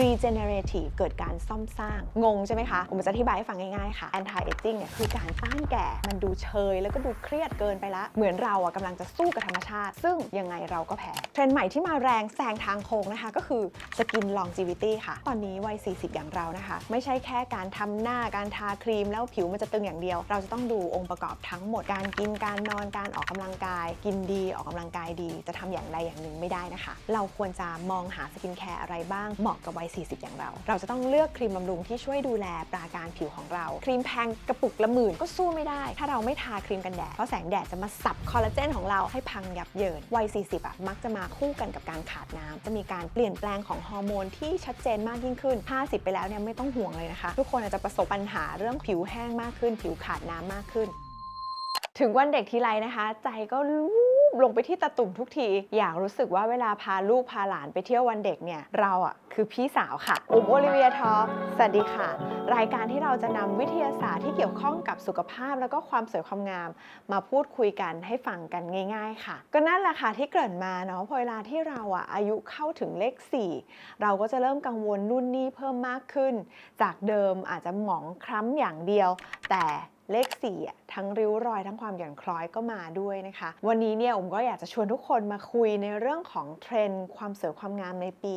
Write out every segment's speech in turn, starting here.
regenerative เกิดการซ่อมสร้าง งงใช่ไหมคะผมจะอธิบายให้ฟังง่ายๆค่ะ anti aging เนี่ยคือการต้านแก่มันดูเชย แล้วก็ดูเครียดเกินไปละ เหมือนเราอะกำลังจะสู้กับธรรมชาติ ซึ่งยังไงเราก็แพ้ เทรนด์ใหม่ที่มาแรงแซงทางโค้งนะคะ ก็คือ skin longevity ค่ะ ตอนนี้วัย 40 อย่างเรานะคะ ไม่ใช่แค่การทำหน้าการทาครีมแล้วผิวมันจะตึงอย่างเดียว เราจะต้องดูองค์ประกอบทั้งหมดการกินการนอนการออกกำลังกาย กินดีออกกำลังกายดี จะทำอย่างใดอย่างหนึ่งไม่ได้นะคะ เราควรจะมองหาสกินแคร์อะไรบ้างเหมาะกับวัย 40 อย่างเรา เราจะต้องเลือกครีมบำรุงที่ช่วยดูแลปราการผิวของเรา ครีมแพงกระปุกละหมื่นก็สู้ไม่ได้ ถ้าเราไม่ทาครีมกันแดด เพราะแสงแดดจะมาสับคอลลาเจนของเราให้พังยับเยิน วัย 40 อะ มักจะมาคู่กันกับการขาดน้ำจะมีการเปลี่ยนแปลงของฮอร์โมนที่ชัดเจนมากยิ่งขึ้น 50 ไปแล้วเนี่ยไม่ต้องห่วงเลยนะคะ ทุกคนอาจจะประสบปัญหาเรื่องผิวแห้งมากขึ้น ผิวขาดน้ำมากขึ้น ถึงวันเด็กทีไรนะคะ ใจก็รูป ลงไปที่ตาตุ่มทุกที อยากรู้สึกว่าเวลาพาลูกพาหลานไปเที่ยววันเด็กเนี่ย เราอะคือพี่สาวค่ะ อุ๋มโอลิเวียทอสวัสดีค่ะ รายการที่เราจะนำวิทยาศาสตร์ที่เกี่ยวข้องกับสุขภาพแล้วก็ความสวยความงาม มาพูดคุยกันให้ฟังกันง่าย ๆ ค่ะ ก็นั่นแหละค่ะที่เกริ่นมาเนาะพอเวลาที่เราอะอายุเข้าถึงเลข 4 เราก็จะเริ่มกังวลนู่นนี่เพิ่มมากขึ้น จากเดิมอาจจะหมองคล้ำอย่างเดียว แต่ เลข4อะทั้งริ้วรอยทั้งความหย่อนคล้อยก็มาด้วยนะคะ วันนี้เนี่ยผมก็อยากจะชวนทุกคนมาคุยในเรื่องของเทรนด์ความสวยความงามในปี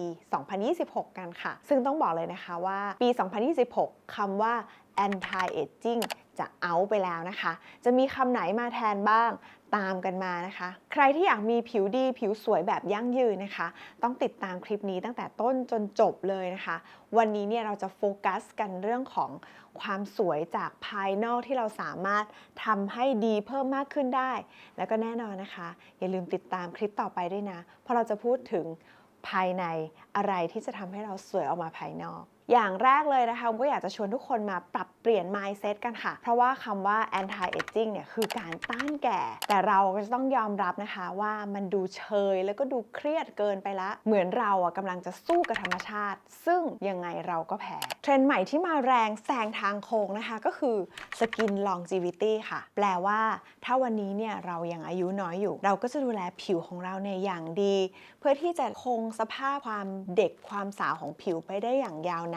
2026 กันค่ะ ซึ่งต้องบอกเลยนะคะว่าปี 2026คำว่า anti aging จะเอาไปแล้วนะคะ จะมีคำไหนมาแทนบ้างตามกันมานะคะ ใครที่อยากมีผิวดีผิวสวยแบบยั่งยืนนะคะ ต้องติดตามคลิปนี้ตั้งแต่ต้นจนจบเลยนะคะ วันนี้เนี่ยเราจะโฟกัสกันเรื่องของความสวยจากภายนอกที่เราสามารถทำให้ดีเพิ่มมากขึ้นได้ แล้วก็แน่นอนนะคะ อย่าลืมติดตามคลิปต่อไปด้วยนะ เพราะเราจะพูดถึงภายในอะไรที่จะทำให้เราสวยออกมาภายนอก อย่างแรกเลยนะคะผมก็อยากจะชวนทุกคนมาปรับเปลี่ยน mindset กันค่ะ เพราะว่าคำว่า anti aging เนี่ยคือการต้านแก่ แต่เราก็จะต้องยอมรับนะคะว่ามันดูเชยแล้วก็ดูเครียดเกินไปละ เหมือนเราอะกำลังจะสู้กับธรรมชาติ ซึ่งยังไงเราก็แพ้เทรนด์ใหม่ที่มาแรงแซงทางโค้งนะคะ ก็คือ skin longevity ค่ะ แปลว่าถ้าวันนี้เนี่ยเรายังอายุน้อยอยู่ เราก็จะดูแลผิวของเราเนี่ยอย่างดี เพื่อที่จะคงสภาพความเด็กความสาวของผิวไปได้อย่างยาวนาน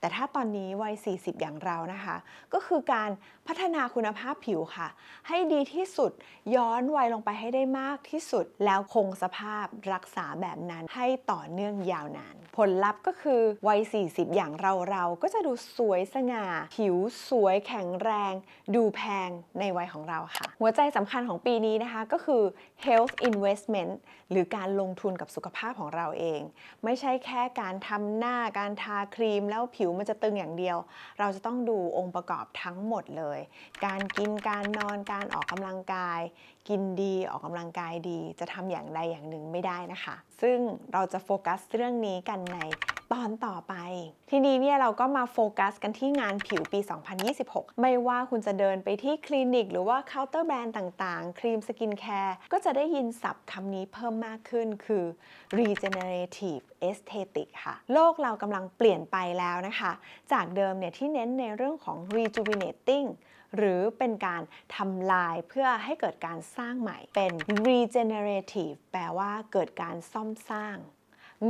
แต่ถ้าตอนนี้วัย 40 อย่างเรานะคะ ก็คือการพัฒนาคุณภาพผิวค่ะ ให้ดีที่สุดย้อนวัยลงไปให้ได้มากที่สุด แล้วคงสภาพรักษาแบบนั้นให้ต่อเนื่องยาวนาน ผลลัพธ์ก็คือวัย 40 อย่างเราเราก็จะดูสวยสง่า ผิวสวยแข็งแรง ดูแพงในวัยของเราค่ะ หัวใจสำคัญของปีนี้นะคะก็คือ health investment หรือการลงทุนกับสุขภาพของเราเอง ไม่ใช่แค่การทำหน้าการทาครีมแล้วผิวมันจะตึงอย่างเดียว เราจะต้องดูองค์ประกอบทั้งหมดเลย การกินการนอนการออกกำลังกาย กินดีออกกำลังกายดี จะทำอย่างใดอย่างหนึ่งไม่ได้นะคะ ซึ่งเราจะโฟกัสเรื่องนี้กันในตอนต่อไป ทีนี้เนี่ยเราก็มาโฟกัสกันที่งานผิวปี 2026 ไม่ว่าคุณจะเดินไปที่คลินิก หรือว่าเคาน์เตอร์แบรนด์ต่างๆ ครีมสกินแคร์ก็จะได้ยินศัพท์คำนี้เพิ่มมากขึ้นคือ regenerative aesthetic ค่ะ โลกเรากำลังเปลี่ยนไปแล้วนะคะ จากเดิมเนี่ยที่เน้นในเรื่องของ rejuvenating หรือเป็นการทำลายเพื่อให้เกิดการสร้างใหม่เป็น regenerative แปลว่าเกิดการซ่อมสร้าง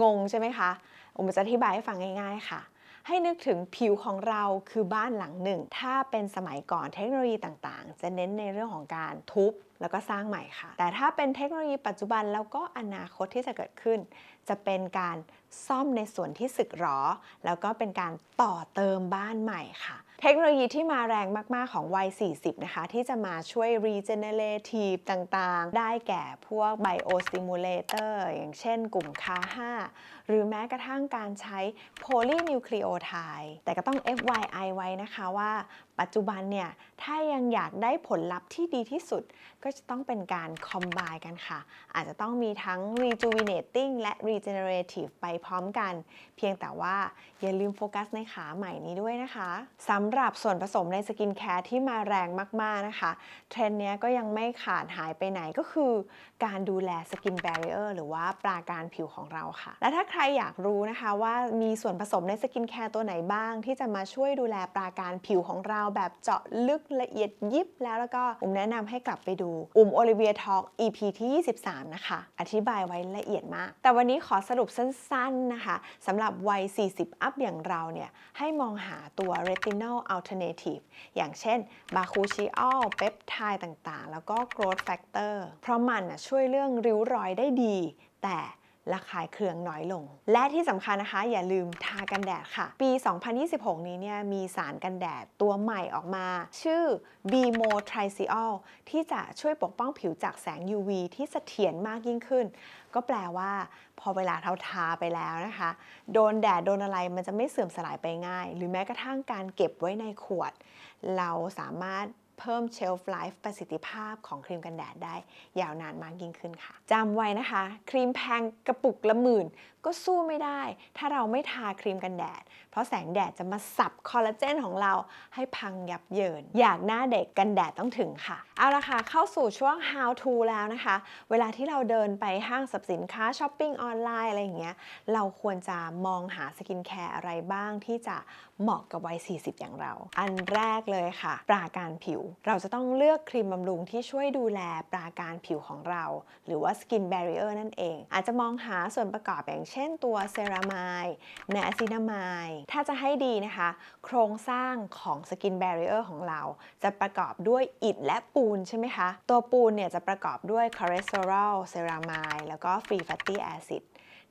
งงใช่ไหมคะผมจะอธิบายให้ฟังง่ายๆค่ะให้นึกถึงผิวของเราคือบ้านหลังหนึ่ง ถ้าเป็นสมัยก่อนเทคโนโลยีต่างๆ จะเน้นในเรื่องของการทุบแล้วก็สร้างใหม่ค่ะ แต่ถ้าเป็นเทคโนโลยีปัจจุบันแล้วก็อนาคตที่จะเกิดขึ้น จะเป็นการซ่อมในส่วนที่สึกหรอ แล้วก็เป็นการต่อเติมบ้านใหม่ค่ะ เทคโนโลยีที่มาแรงมากๆของวัย 40 นะคะ ที่จะมาช่วย regenerative ต่างๆ ได้แก่พวก biostimulator อย่างเช่นกลุ่มคา5 หรือแม้กระทั่งการใช้ polynucleotide แต่ก็ต้อง FYI ไว้นะคะว่า ปัจจุบันเนี่ย ถ้ายังอยากได้ผลลัพธ์ที่ดีที่สุด ก็จะต้องเป็นการ combine กันค่ะ อาจจะต้องมีทั้ง rejuvenating และ regenerative ไปพร้อมกัน เพียงแต่ว่าอย่าลืมโฟกัสในขาใหม่นี้ด้วยนะคะสำหรับส่วนผสมในสกินแคร์ที่มาแรงมาก ๆ นะคะ เทรนด์นี้ก็ยังไม่ขาดหายไปไหนก็คือ การดูแลสกินแบเร r เออร์หรือว่าปราการผิวของเราค่ะ และถ้าใครรอยากรู้นะคะว่ามีส่วนผสมในสกินแคร์ตัวไหนบ้าง ที่จะมาช่วยดูแลปราการผิวของเราแบบเจาะลึกละเอียดยิบแล้วแล้วก็อุ้มแนะนำให้กลับไปดู อุ้มโอลิเวียทอก EP ที่ 23 นะคะ อธิบายไว้ละเอียดมาก แต่วันนี้ขอสรุปสั้นๆนะคะสำหรับวัย 40 อัพอย่างเราเนี่ย ให้มองหาตัว retinol alternative อย่างเช่นบาคูชิออลเปปไทด์ต่างๆ แล้วก็ growth factor เพราะมันนะช่วยเรื่องริ้วรอยได้ดี แต่ ระคายเคืองน้อยลง และที่สำคัญนะคะ อย่าลืมทากันแดดค่ะ ปี 2026 นี้เนี่ยมีสารกันแดดตัวใหม่ออกมา ชื่อ b m o t r i c i o l ที่จะช่วยปกป้องผิวจากแสง UV ที่เสถียรมากยิ่งขึ้น ก็แปลว่า พอเวลาเราทาไปแล้วนะคะ โดนแดดโดนอะไรมันจะไม่เสื่อมสลายไปง่าย หรือแม้กระทั่งการเก็บไว้ในขวด เราสามารถ เพิ่ม shelf life ประสิทธิภาพของครีมกันแดดได้ยาวนานมากยิ่งขึ้นค่ะจำไว้นะคะ ครีมแพงกระปุกละหมื่น ก็สู้ไม่ได้ ถ้าเราไม่ทาครีมกันแดด เพราะแสงแดดจะมาสับคอลลาเจนของเราให้พังยับเยิน อยากหน้าเด็กกันแดดต้องถึงค่ะ เอาละค่ะ เข้าสู่ช่วง how to แล้วนะคะ เวลาที่เราเดินไปห้างสรรพสินค้าช้อปปิ้งออนไลน์อะไรอย่างเงี้ย เราควรจะมองหาสกินแคร์อะไรบ้างที่จะเหมาะกับวัย 40 อย่างเรา อันแรกเลยค่ะ ปราการผิว เราจะต้องเลือกครีมบำรุงที่ช่วยดูแลปราการผิวของเรา หรือว่าสกินแบเร r เออร์นั่นเอง อาจจะมองหาส่วนประกอบอย่างเช่นตัวเซรามายเนอะซินามายถ้าจะให้ดีนะคะ โครงสร้างของสกินแบรีเออร์ของเรา จะประกอบด้วยอิฐและปูนใช่ไหมคะ ตัวปูนเนี่ยจะประกอบด้วยคอเลสเตอรอลเซรามายแล้วก็ฟรีแฟตตี้แอซิด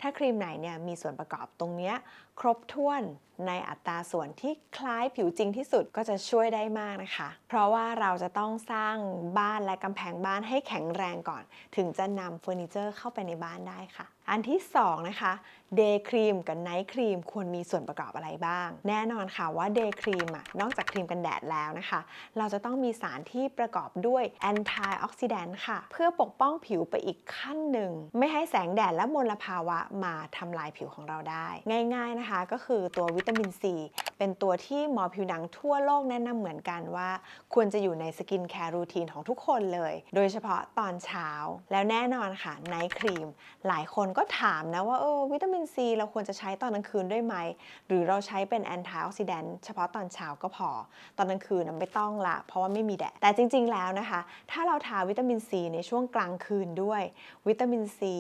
ถ้าครีมไหนเนี่ยมีส่วนประกอบตรงนี้ครบถ้วนในอัตราส่วนที่คล้ายผิวจริงที่สุดก็จะช่วยได้มากนะคะ เพราะว่าเราจะต้องสร้างบ้านและกำแพงบ้านให้แข็งแรงก่อน ถึงจะนำเฟอร์นิเจอร์เข้าไปในบ้านได้ค่ะอันที่ 2 นะคะเดย์ครีมกับไนท์ครีมควรมีส่วนประกอบอะไรบ้าง แน่นอนค่ะว่าเดย์ครีมอะนอกจากครีมกันแดดแล้วนะคะ เราจะต้องมีสารที่ประกอบด้วยแอนตี้ออกซิแดนต์ค่ะ เพื่อปกป้องผิวไปอีกขั้นหนึ่ง ไม่ให้แสงแดดและมลภาวะมาทำลายผิวของเราได้ ง่าย ๆนะคะ ก็คือตัววิตามินซีเป็นตัวที่หมอผิวหนังทั่วโลกแนะนำเหมือนกันว่า ควรจะอยู่ในสกินแคร์รูทีนของทุกคนเลย โดยเฉพาะตอนเช้า แล้วแน่นอนค่ะไนท์ครีม หลายคนก็ถามนะว่าเออวิตามินซีเราควรจะใช้ตอนกลางคืนด้วยไหม หรือเราใช้เป็นแอนตี้ออกซิแดนต์เฉพาะตอนเช้าก็พอ ตอนกลางคืนไม่ต้องละ เพราะว่าไม่มีแดด แต่จริง ๆ แล้วนะคะ ถ้าเราทาวิตามินซีในช่วงกลางคืนด้วย วิตามินซี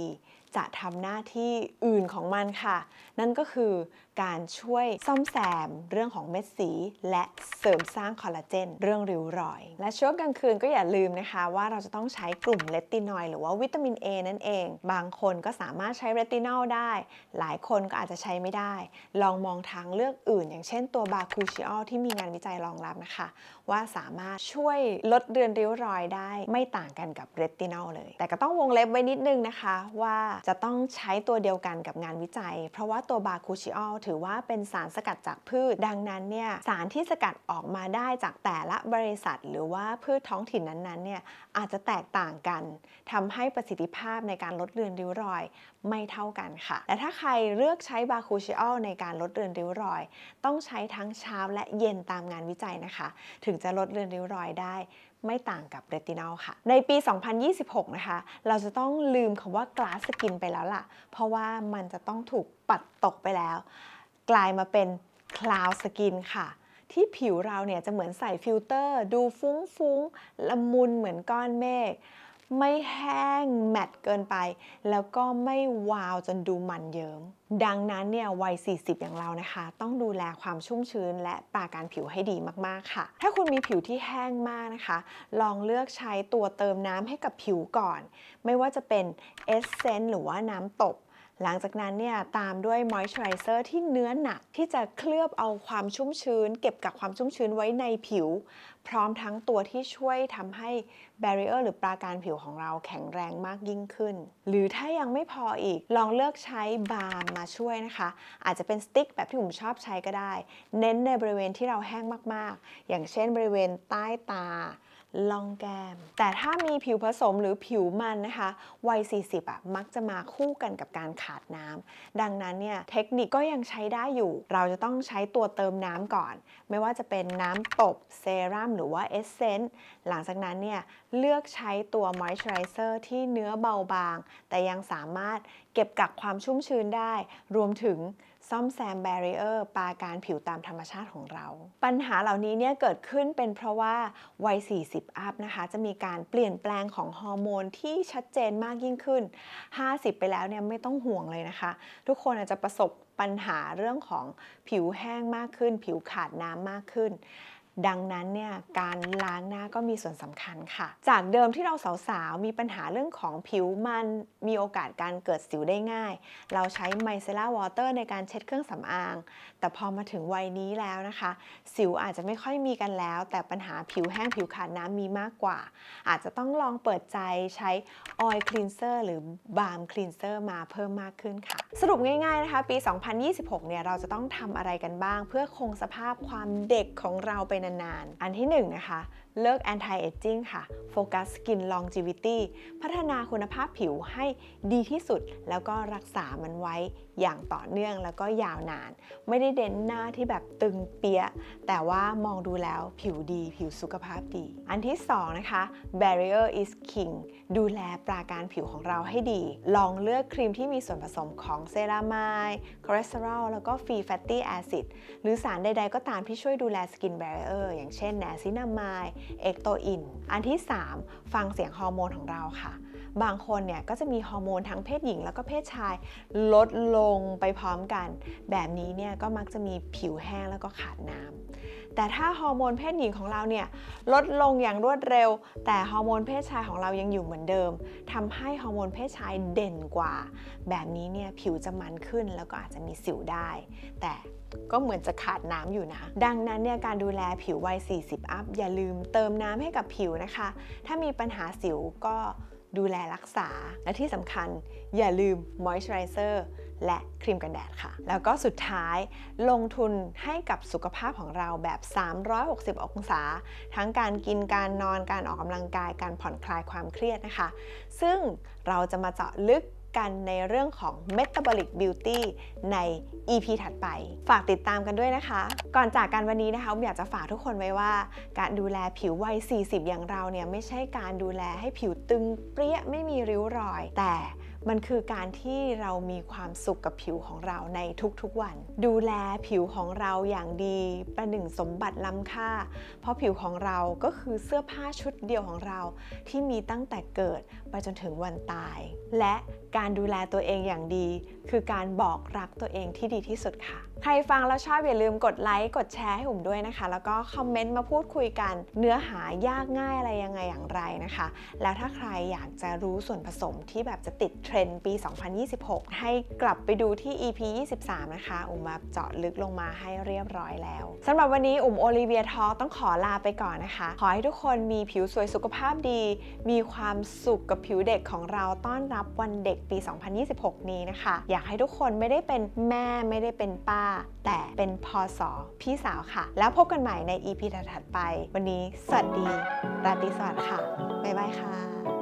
จะทำหน้าที่อื่นของมันค่ะ นั่นก็คือการช่วยซ่อมแซมเรื่องของเม็ดสี และเสริมสร้างคอลลาเจน เรื่องริ้วรอย และช่วงกลางคืนก็อย่าลืมนะคะ ว่าเราจะต้องใช้กลุ่มเลตินอยหรือว่าวิตามิน A นั่นเอง บางคนก็สามารถใช้เรตินอลได้ หลายคนก็อาจจะใช้ไม่ได้ ลองมองทางเลือกอื่น อย่างเช่นตัวบาคูชิออลที่มีงานวิจัยรองรับนะคะ ว่าสามารถช่วยลดเรือนริ้วรอยได้ ไม่ต่างกันกับเรตินอลเลย แต่ก็ต้องวงเล็บไว้นิดนึงนะคะ ว่าจะต้องใช้ตัวเดียวกันกับงานวิจัย เพราะว่าตัวบาคูชิออลถือว่าเป็นสารสกัดจากพืช ดังนั้นเนี่ยสารที่สกัดออกมาได้จากแต่ละบริษัท หรือว่าพืชท้องถิ่นนั้นๆเนี่ยอาจจะแตกต่างกันทำให้ประสิทธิภาพในการลดเรือนริ้วรอยไม่เท่ากันค่ะ และถ้าใครเลือกใช้บาคูชิออลในการลดเรือนริ้วรอย ต้องใช้ทั้งเช้าและเย็นตามงานวิจัยนะคะ ถึงจะลดเลือนริ้วรอยได้ ไม่ต่างกับเรตินอลค่ะ ในปี 2026 นะคะ เราจะต้องลืมคำว่ากลาสสกินไปแล้วล่ะ เพราะว่ามันจะต้องถูกปัดตกไปแล้ว กลายมาเป็นคลาวสกินค่ะที่ผิวเราเนี่ยจะเหมือนใส่ฟิลเตอร์ ดูฟุ้งๆละมุนเหมือนก้อนเมฆ ไม่แห้งแมตต์เกินไป แล้วก็ไม่วาวจนดูมันเยิม้มดังนั้นเนี่ยวัย 40 อย่างเรานะคะ ต้องดูแลความชุ่มชื้น และปราการผิวให้ดีมาก ๆ ค่ะ ถ้าคุณมีผิวที่แห้งมากนะคะ ลองเลือกใช้ตัวเติมน้ำให้กับผิวก่อน ไม่ว่าจะเป็นเอสเซนต์หรือว่าน้ำตบ หลังจากนั้นเนี่ยตามด้วยมอยส์เจอไรเซอร์ที่เนื้อหนักที่จะเคลือบเอาความชุ่มชื้น เก็บกับความชุ่มชื้นไว้ในผิว พร้อมทั้งตัวที่ช่วยทำให้แบร r เออร์หรือปราการผิวของเราแข็งแรงมากยิ่งขึ้น หรือถ้ายังไม่พออีกลองเลือกใช้บาล์มมาช่วยนะคะ อาจจะเป็นสติ๊กแบบที่ผมชอบใช้ก็ได้ เน้นในบริเวณที่เราแห้งมากๆ อย่างเช่นบริเวณใต้ตา ล่องแก้ม แต่ถ้ามีผิวผสมหรือผิวมันนะคะวัย 40อะมักจะมาคู่กันกับการขาดน้ำดังนั้นเนี่ยเทคนิคก็ยังใช้ได้อยู่ เราจะต้องใช้ตัวเติมน้ำก่อน ไม่ว่าจะเป็นน้ำตบเซรั่มหรือว่าเอสเซนต์หลังจากนั้นเนี่ยเลือกใช้ตัวมอยส์เจอไรเซอร์ที่เนื้อเบาบาง แต่ยังสามารถเก็บกักความชุ่มชื้นได้ รวมถึง ซ่อมแซมแบรีเออร์ปาการผิวตามธรรมชาติของเรา ปัญหาเหล่านี้เนี่ยเกิดขึ้นเป็นเพราะว่าวัย 40 อัพนะคะ จะมีการเปลี่ยนแปลงของฮอร์โมนที่ชัดเจนมากยิ่งขึ้น 50 ไปแล้วเนี่ยไม่ต้องห่วงเลยนะคะ ทุกคนอาจจะประสบปัญหาเรื่องของผิวแห้งมากขึ้น ผิวขาดน้ำมากขึ้น ดังนั้นเนี่ยการล้างหน้าก็มีส่วนสำคัญค่ะ จากเดิมที่เราสาวๆ มีปัญหาเรื่องของผิวมันมีโอกาสการเกิดสิวได้ง่าย เราใช้ไมเซล่าวอเตอร์ในการเช็ดเครื่องสำอาง แต่พอมาถึงวัยนี้แล้วนะคะ สิวอาจจะไม่ค่อยมีกันแล้ว แต่ปัญหาผิวแห้งผิวขาดน้ำมีมากกว่า อาจจะต้องลองเปิดใจใช้ออยล์คลีนเซอร์หรือบาล์มคลีนเซอร์มาเพิ่มมากขึ้นค่ะ สรุปง่ายๆนะคะ ปี 2026 เนี่ยเราจะต้องทำอะไรกันบ้าง เพื่อคงสภาพความเด็กของเราไปนานๆ อันที่1นนะคะ เลิก anti aging ค่ะ โฟกัส skin longevity พัฒนาคุณภาพผิวให้ดีที่สุด แล้วก็รักษามันไว้อย่างต่อเนื่องแล้วก็ยาวนาน ไม่ได้เด่นหน้าที่แบบตึงเปียะแต่ว่ามองดูแล้วผิวดี ผิวสุขภาพดี อันที่ 2 นะคะ barrier is king ดูแลปราการผิวของเราให้ดี ลองเลือกครีมที่มีส่วนผสมของเซรามายคอเลสเตอรอลแล้วก็ฟรีแฟตตี้แอซิดหรือสารใดๆก็ตามที่ช่วยดูแลสกินแบรเออร์อย่างเช่นแนซินามายเอกโตอิน อันที่ 3 ฟังเสียงฮอร์โมนของเราค่ะ บางคนเนี่ยก็จะมีฮอร์โมนทั้งเพศหญิงแล้วก็เพศชาย ลดลงไปพร้อมกัน แบบนี้เนี่ยก็มักจะมีผิวแห้งแล้วก็ขาดน้ำ แต่ถ้าฮอร์โมนเพศหญิงของเราเนี่ยลดลงอย่างรวดเร็ว แต่ฮอร์โมนเพศชายของเรายังอยู่เหมือนเดิมทำให้ฮอร์โมนเพศชายเด่นกว่า แบบนี้เนี่ยผิวจะมันขึ้นแล้วก็อาจจะมีสิวได้ แต่ก็เหมือนจะขาดน้ำอยู่นะ ดังนั้นเนี่ยการดูแลผิววัย 40 อัพอย่าลืมเติมน้ำให้กับผิวนะคะ ถ้ามีปัญหาสิวก็ ดูแลรักษา และที่สำคัญอย่าลืมมอยส์เจอไรเซอร์และครีมกันแดดค่ะ แล้วก็สุดท้ายลงทุนให้กับสุขภาพของเราแบบ 360 องศา ทั้งการกินการนอนการออกกำลังกายการผ่อนคลายความเครียดนะคะ ซึ่งเราจะมาเจาะลึก กันในเรื่องของ Metabolic Beauty ใน EP ถัดไป ฝากติดตามกันด้วยนะคะ ก่อนจากกันวันนี้นะคะผมอยากจะฝากทุกคนไว้ว่า การดูแลผิววัย 40 อย่างเราเนี่ยไม่ใช่การดูแลให้ผิวตึงเปรี้ยไม่มีริ้วรอย แต่มันคือการที่เรามีความสุขกับผิวของเราในทุกๆวัน ดูแลผิวของเราอย่างดีประหนึ่งสมบัติล้ำค่า เพราะผิวของเราก็คือเสื้อผ้าชุดเดียวของเราที่มีตั้งแต่เกิดไปจนถึงวันตาย และ การดูแลตัวเองอย่างดี คือการบอกรักตัวเองที่ดีที่สุดค่ะ ใครฟังแล้วชอบอย่าลืมกดไลค์กดแชร์ให้ผมด้วยนะคะ แล้วก็คอมเมนต์มาพูดคุยกันเนื้อหายากง่ายอะไรยังไงอย่างไรนะคะ แล้วถ้าใครอยากจะรู้ส่วนผสมที่แบบจะติดเทรนด์ปี 2026 ให้กลับไปดูที่ EP 23 นะคะ อุ๋มมาเจาะลึกลงมาให้เรียบร้อยแล้วสำหรับวันนี้อุ๋มโอลิเวียทอต้องขอลาไปก่อนนะคะ ขอให้ทุกคนมีผิวสวยสุขภาพดี มีความสุขกับผิวเด็กของเราต้อนรับวันเด็กปี 2026 นี้นะคะ อยากให้ทุกคนไม่ได้เป็นแม่ไม่ได้เป็นป้า แต่เป็นพอสอพี่สาวค่ะ แล้วพบกันใหม่ใน EP ถัดๆไป วันนี้สวัสดีราตรีสวัสดิ์ค่ะ บ๊ายบายค่ะ